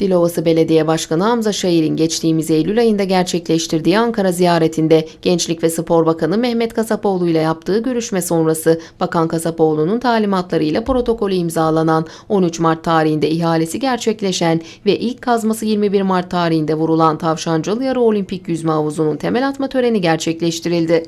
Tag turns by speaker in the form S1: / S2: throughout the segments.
S1: Dilovası Belediye Başkanı Hamza Şair'in geçtiğimiz Eylül ayında gerçekleştirdiği Ankara ziyaretinde Gençlik ve Spor Bakanı Mehmet Kasapoğlu ile yaptığı görüşme sonrası Bakan Kasapoğlu'nun talimatlarıyla protokolü imzalanan 13 Mart tarihinde ihalesi gerçekleşen ve ilk kazması 21 Mart tarihinde vurulan Tavşancılı Yarı Olimpik Yüzme Havuzu'nun temel atma töreni gerçekleştirildi.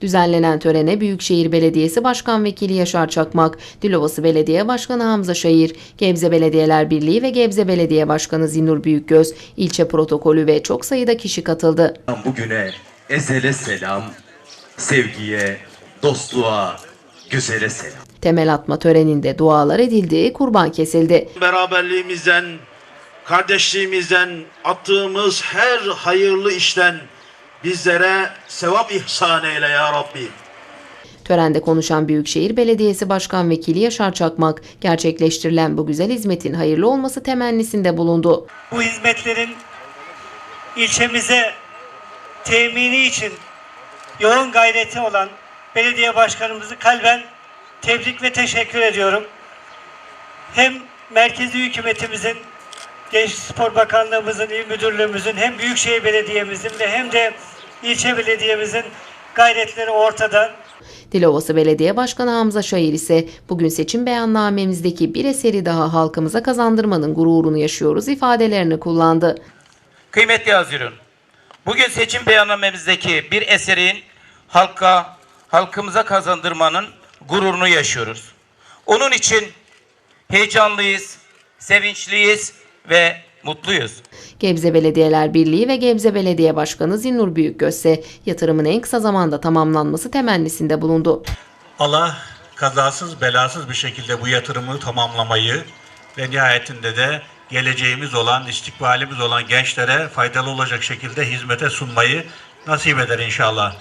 S1: Düzenlenen törene Büyükşehir Belediyesi Başkan Vekili Yaşar Çakmak, Dilovası Belediye Başkanı Hamza Şair, Gebze Belediyeler Birliği ve Gebze Belediye Başkanı Zinur Büyükgöz, ilçe protokolü ve çok sayıda kişi katıldı.
S2: Bugüne ezele selam, sevgiye, dostluğa, güzele selam.
S1: Temel atma töreninde dualar edildi, kurban kesildi.
S3: beraberliğimizden, kardeşliğimizden, attığımız her hayırlı işten bizlere sevap ihsan eyle ya Rabbi.
S1: Törende konuşan Büyükşehir Belediyesi Başkan Vekili Yaşar Çakmak, gerçekleştirilen bu güzel hizmetin hayırlı olması temennisinde bulundu.
S4: bu hizmetlerin ilçemize temini için yoğun gayreti olan belediye başkanımızı kalben tebrik ve teşekkür ediyorum. Hem merkezi hükümetimizin, Gençlik Spor Bakanlığımızın, İl Müdürlüğümüzün, hem Büyükşehir Belediye'mizin ve hem de ilçe belediyemizin gayretleri ortada.
S1: Dilovası Belediye Başkanı Hamza Şair ise bugün seçim beyannamemizdeki bir eseri daha halkımıza kazandırmanın gururunu yaşıyoruz ifadelerini kullandı.
S5: Kıymetli Hazirun, bugün seçim beyannamemizdeki bir eserin halka, halkımıza kazandırmanın gururunu yaşıyoruz. Onun için heyecanlıyız, sevinçliyiz ve mutluyuz.
S1: Gebze Belediyeler Birliği ve Gebze Belediye Başkanı Zinnur Büyükgöz ise yatırımın en kısa zamanda tamamlanması temennisinde bulundu.
S6: Allah kazasız belasız bir şekilde bu yatırımı tamamlamayı ve nihayetinde de geleceğimiz olan, istikbalimiz olan gençlere faydalı olacak şekilde hizmete sunmayı nasip eder inşallah.